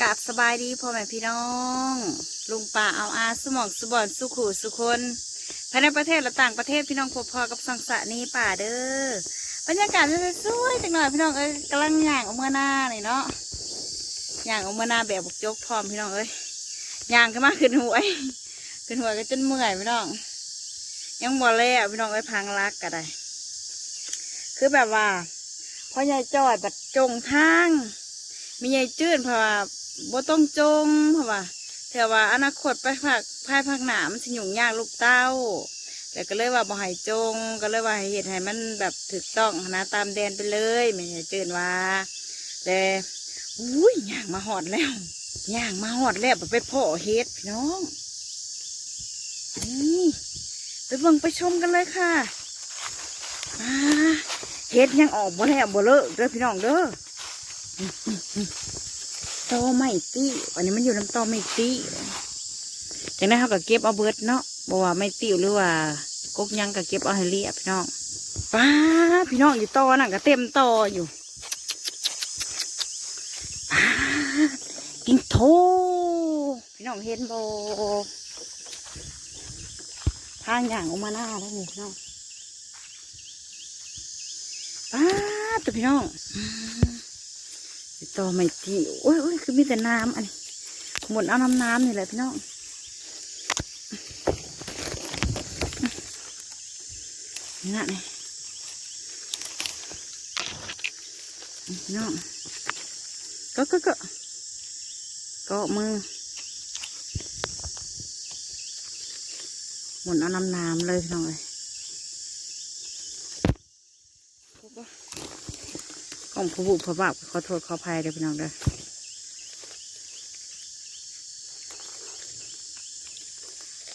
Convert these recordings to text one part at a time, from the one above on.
กับสบายดีพ่อแม่พี่น้อง ลุงป่าเอาอาสมองสุบอนสุขูสุคนภายในประเทศและต่างประเทศพี่น้องพบพอกับสังสะนี้ป่าเด้อบรรยากาศจะสวยจังหน่อยพี่น้องเอ้ยกำลังย่างออกมาหน้านี่เนาะย่างออกมาหน้าแบบบกจกพร้อมพี่น้องเอ้ยย่างขึ้นมาขึ้นหัวขึ้นหัวก็จนเมื่อยพี่น้อง ยังบ่แล้วพี่น้องเอ้ยพังรักก็ได้ คือแบบว่าพ่อใหญ่จอยบัดจงทาง มีใหญ่จืดเพราะว่าบ่ต้องจงเพราะว่าแต่ว่าอนาคตไปภาคภายภาคหนามันสิยุ่งยากลูกเต้าแต่ก็เลยว่าบ่ให้จง ก็เลยว่าให้เฮ็ดให้มันแบบถูกต้องนะตามแดนไปเลยไม่ใช่จืดว่าแต่อุ้ยย่างมาหอดแล้วย่างมาหอดแล้วไปพ่อเฮ็ดพี่น้องนี่ไปเบิ่งไปชมกันเลยค่ะเฮ็ดยังออกบ่แล้วบ่เลิกเด้อพี่น้องเด้อ ตอไม่ตี้วันนี้มันอยู่น้ำตอไม่ตี้จากนั้นเขาก็เก็บเอาเบิดเนาะบอกว่าไม่ติ้วหรือว่ากกยังก็เก็บเอาให้เรียบพี่น้องป้าพี่น้องอยู่ตอน่ะก็เต็มตออยู่ป้ากินโทพี่น้องเห็นโบทางอย่างออกมาหน้าแล้วนี่พี่น้องป้าตัวพี่น้องอ ต่อไม่ตีโอ้ยโอ้ยคือมีแต่น้ำอันนี้หมดเอาน้ำน้ำนี่แหละพี่น้องนี่นะนี่พี่น้องก็ก็ก็ก็มือหมุนเอาน้ำน้ำเลยพี่น้องเลย ก็ก็ของผู้บุพบาปขอโทษขออภัยเด้อพี่น้องเด้อ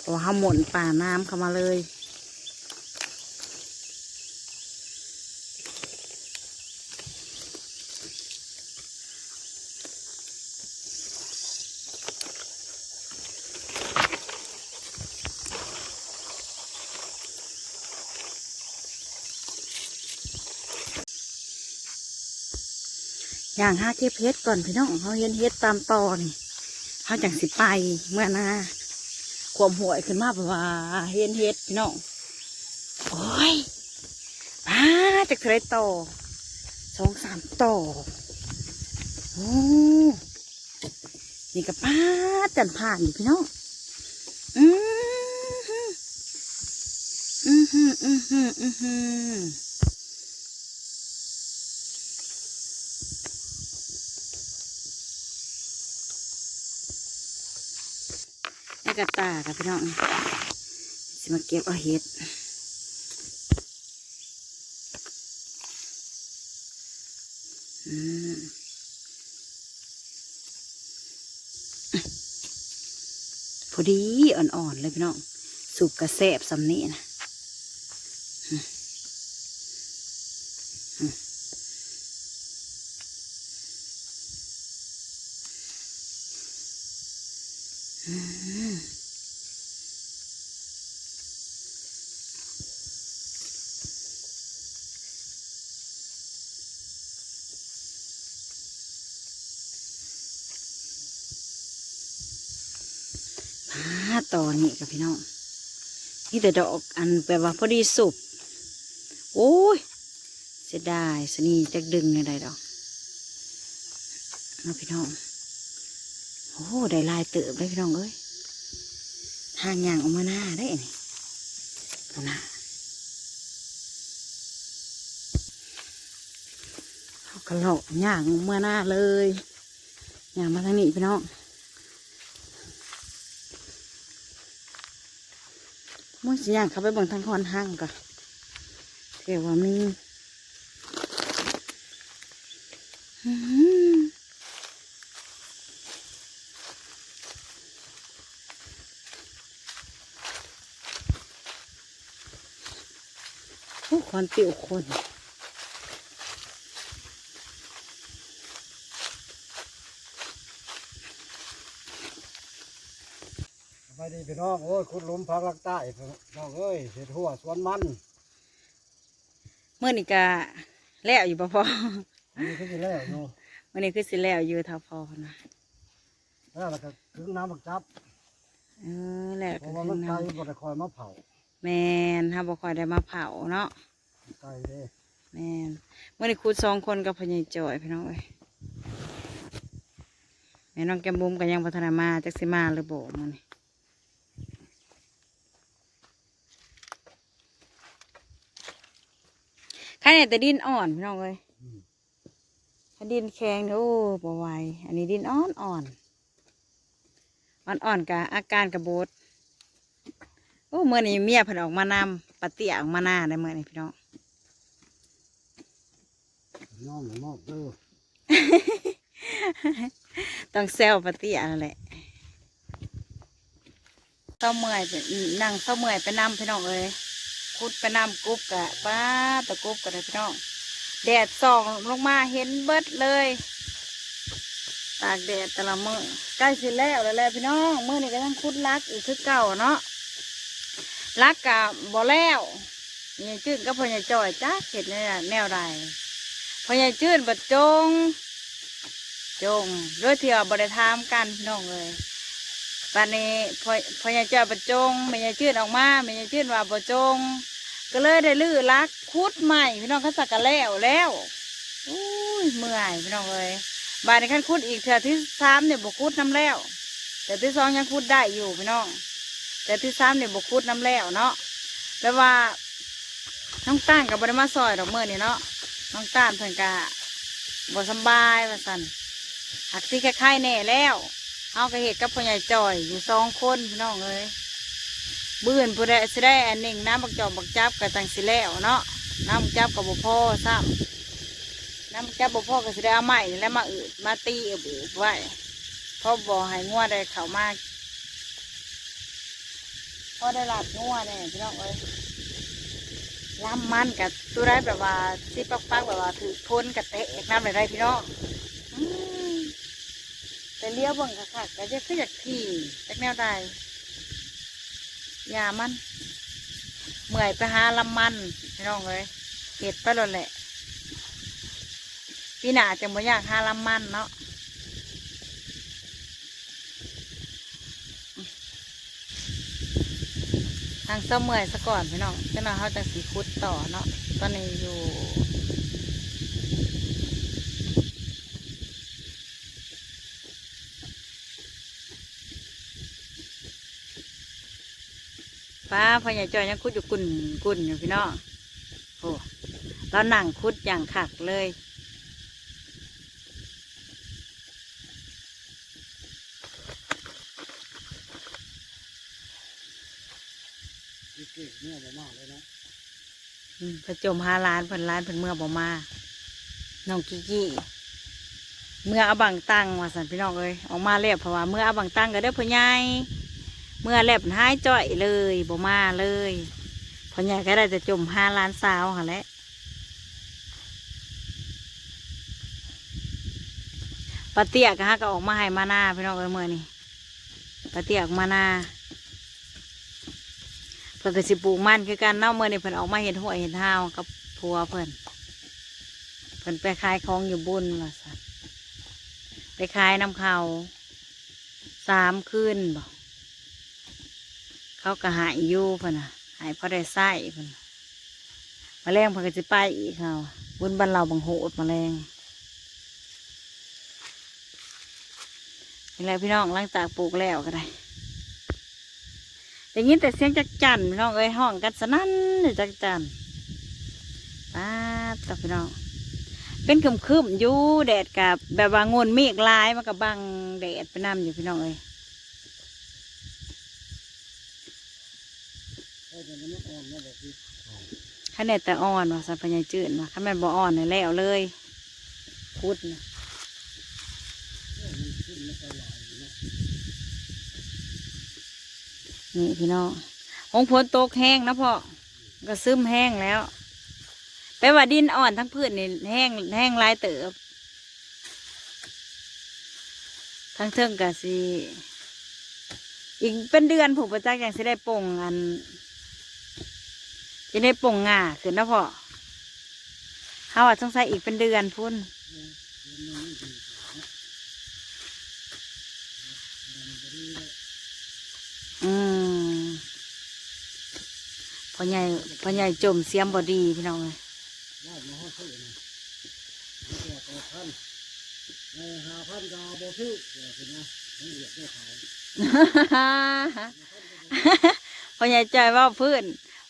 เพราะว่าหมุนป่าน้ำเข้ามาเลย ย่างห้าเก็บเฮ็ดก่อนพี่น้องเขาเห็นเฮ็ดตามตอนี่เขาจังสิไปเมื่อนาความหวยขึ้นมาแบบว่าเห็นเฮ็ดพี่น้องโอ้ยป้าจากเทะเลต่อสองสามต่อโอ้นี่กับป้าจันผ่านอยู่พี่น้องอือหืออือหืออือหื ออือหือแม่กระตากับพี่น้องสิมาเก็บเอาเห็ดอืมพอดีอ่อนๆเลยพี่น้องสุกกระแสบสำนี้นะอืมอืมอืม พาต อนนี้กับพี่น้องนี่แต่ดอกอันแปลว่าพอดีสุบโอ้ยเสียดายสนีจักดึงในใดดอกเอาพี่น้องโอ้ได้ลายเติบได้พี่น้องเอ้ยทางย่างออกมาหน้าได้นี่เอาหน้าเขากระโหลกย่างออกมาหน้าเลยย่างมาทางนี้พี่น้อง มุ่งสิย่างเข้าไปเบิ่งทางคอนห้างก่อนเดี๋ยวว่ามีอื้อหือโอ้คนปิวคน ดีพี่น้องโอ้ยคุณหลุมพักลักใต้พี่น้องเอ้ยเห็ดหัวสวนมันเมื่อนี่กะแล้วอยู่ปะพออันนี้ก็จะแล้วเนาะวันนี้คือสิแล้วอยู่เท่าพอนะแล้วเราก็ถึงน้ำบักจับเออแล้วเพก็ราะว่าคืมัอนไกลน้ำบ่ได้คอยมาเผาแมนถ้าบ่ค่อยได้มาเผาเนาะไกลเด้แมนเมื่อนี้ครูสองคนกับพญายจอยพี่น้องเอ้ยแม่น้องแก้มบุ้มก็ยังพัฒนามาจักสิมาหรือบ่มื้อนี้ ใครเนี่ยแต่ดินอ่อนพี่น้องเอ้ยอืมถ้าดินแข็งเนี่ยโอ้บ่ไหวอันนี้ดินอ่อนอ่อนอ่อนอ่อนๆกับอาการกระโบดโอ้เมื่อนี้เมียเพิ่นออกมานำปะเตี้ยออกมาหน้าได้เมื่อนี้พี่น้องน้องนอกเด้อต้องแซวปะเตี้ยนั่นแหละเศร้าเมื่อยไปนั่งเศร้าเมื่อยไปนำพี่น้องเอ้ย คุดไปนำกรุ๊บกะป้าตะกรุ๊บกะเลยพี่น้องแดดส่องลงมาเห็นเบิดเลยตากแดดแต่ละมือใกล้สิแล้วแล้วแหละพี่น้องมือนี่ก็ยังคุดลักอีกคือเก่าเนาะลักกะบ่แล้วนี่จืดก็พอใหญาจ่อยจ้าเห็ดเนี่ยแนวใดพอใหญาจืดบัดจง จงด้วยเถื่อบริทามกันพี่น้องเลย วันนี้พอพอใหญาจ่อยบัดจงไม่ใหญ่จืดออกมาไม่ใหญ่จืดว่าบัจง ก็เลยได้ลื้อลักคุดใหม่พี่น้องเขาสักกะแล้วแล้วอุ้ยเมื่อยพี่น้องเลยบานในขั้นคุดอีกเถื่อที่สามเนี่ยบกคุดน้ำแล้วแต่ที่สองยังคุดได้อยู่พี่น้อง แต่ที่สามเนี่ยบกคุดน้ำแล้วเนาะแปลว่าน้องต้านกับบริมาซอยดอกเมื่อนี่เนาะน้องต้านเพิ่นกะบ่สบายว่าสันหักที่คล้ายๆแน่แล้ว เอากระเหตุกับพ่อใหญ่จ่อยอยู่สองคนพี่น้องเอ้ยบื้นผู้ใดสิได้อันหนึ่งน้ำบักจอบบักจับกับตังสิแล้วเนาะน้ำบักจับกับบุพ่อซ้ำน้ำบักจับบุพ่อก็สิได้เอาใหม่แล้วมาอืดมาตีอืดไว้เพราะบ่ให้งัวได้เข้ามาพอได้หลับงัวเนี่ยพี่น้องเอ้ยลำมันกับตัวได้แบบว่าสิปักปักแบบว่าถือพ้นกับเตะน้ำอะไรได้พี่น้อง แต่เลี้ยวเบิ่งคักๆก็จะขึ้นจากที่จากแนวใดยามันเมื่อยไปหาลำมันพี่น้องเลยเห็ดไปแล้วแหละพี่หนาจะบ่อยากหาลำมันเนาะทางเศร้าเมื่อยซะก่อนพี่น้องเจ้าหน้าเขาจะสีคุดต่อเนาะตอนนี้อยู่าพญาจอยยังคุดอยู่กุ่นกุ่นอยู่พี่น้องโอ้เราหนังคุดอย่างขักเลยอีกเก่งเนี่ยบ่มากเลยเนาะอืมพระจมหาล้านเพิ่นล้านเพิ่นเมื่อบ่มาน้องกิกกี้เมื่อเอาบังตั้งว่าสันพี่น้องเอ้ยออกมาแล้วเพราะว่าเมื่อเอาบังตั้งก็ได้อพ่อใหญ่ เมื่อแลบหายจ่อยเลยบ่มาเลยพ่อใหญ่ก็ได้แต่จมห้าล้านสาวหั่นแหละปาเตียกฮะก็ออกมาให้มาหน้าพี่น้องเอ้ยเมื่อนี่ปาเตียออกมาหน้าเพิ่นก็สิปลูกมันคือกันเน่าเมื่อนี่เพิ่นออกมาเห็นหัวเห็นห้ากับผัวเพิ่อนเพิ่อนไปขายของอยู่บุญว่าสันไปขายน้ำเขาสามคืนบ่ เขาก็หายอยู่เพิ่นน่ะหายเพราะได้ไส้เพิ่นมาแรงเพิ่นก็สิไปอีกเขาบุญบันเราบังโหดมาแรงนี่แหละพี่น้องหลังจากปลูกแล้วก็ได้ได้ยินแต่เสียงจักจันพี่น้องเอ้ยห้องกันสนั่นเลยจักจันป้าต่อพี่น้องเป็นคึมคึมอยู่แดดกับแบบว่างนเมฆลายมันกับบังแดดไปน้ำอยู่พี่น้องเอ้ย เอ้ยแต่มันอ่อนเนี่ยแบบนี้ ข้าแดดแต่อ่อนว่ะสันพญายจืดว่ะข้าแม่บ่อ่อนเลยแล้วเลยพุดนะนี่พี่น้องหงพนตกแห้งนะพ่อก็ซึมแห้งแล้วแปลว่าดินอ่อนทั้งพืชนี่แห้งแห้งลายเติบ ทั้งเทิงกะสิอีกเป็นเดือนผูกประจักษ์อย่างสิได้ป่งอัน จะได้ป่งงาขึ้นนะพ่อเฮาอาจสงสัยอีกเป็นเดือนพุ่นอืมพอใหญ่พอใหญ่จมเสียมบอดีพี่น้องเลยพอใหญ่ใจว่าพื้น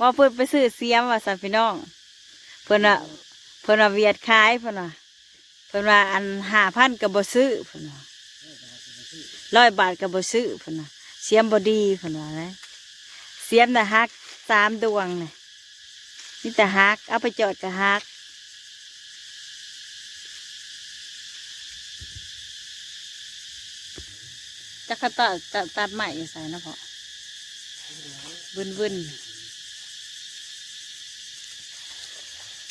ว่าเพื่อนไปซื้อเสียมว่าสันพี่น้อง เพื่อนว่าเพื่อนว่าเวียดขายเพื่อนว่าเพื่อนว่าอันห้าพันกับบซื้อเพื่อนว่าร้อยบาทกับบซื้อเพื่อนว่าเสียมบอดีเพื่อนว่าเลยเสียมนะฮักสามดวงเนี่ยนี่แต่ฮักเอาไปจอดกับฮักจักรตัดตัดตัดใหม่ใส่นะพ่อบึนบึน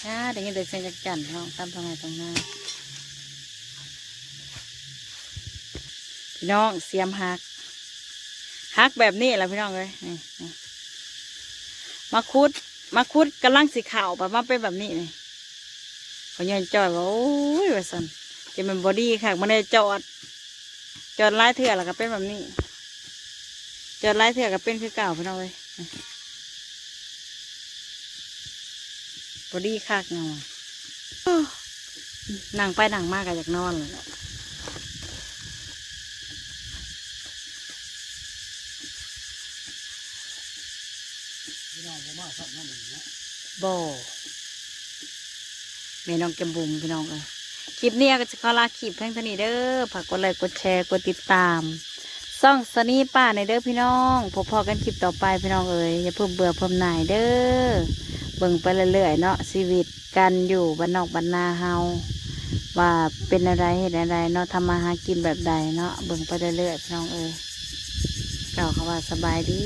อ่า เดี๋ยวนี้เด็กเสียงจักจันน้องตามทางไหนตรงหน้าพี่น้องเสียมหักหักแบบนี้แหละพี่น้องเลยมาคุดมาคุดกำลังสีขาวแบบมาเป็นแบบนี้เลยพอยันจอยว่าโอ้ยว่าสันจะเป็นบอดี้ค่ะมันได้จอด จอดไล่เถื่อแล้วก็เป็นแบบนี้ จอดไล่เถื่อก็เป็นคือเก่าพี่น้องเลยบ อดี้คักเงานั่งไปนั่งมากก็อยากนอนเลยเนาะพี่น้องผมมาสับน้ำหนึ่งนะบแม่น้องแกมบุมพี่น้องเลยคลิปนี้ก็จะขอลาคลิปเพียงเท่านี้เด้อฝากกดไลค์กดแชร์กดติดตามซ่องสนีป้าในเด้อพี่น้องพบพอกันคลิปต่อไปพี่น้องเอ๋ยอย่าเพิ่มเบื่อเพิ่มหน่ายเด้อ เบิ่งไปเรื่อยๆเนาะชีวิตกันอยู่บ้านนอกบ้านนาเฮาว่าเป็นอะไรเห็นอะไรเนาะทำมาหากินแบบใดเนาะเบิ่งไปเรื่อยๆน้องเอ๋ยกล่าวคำว่าสบายดี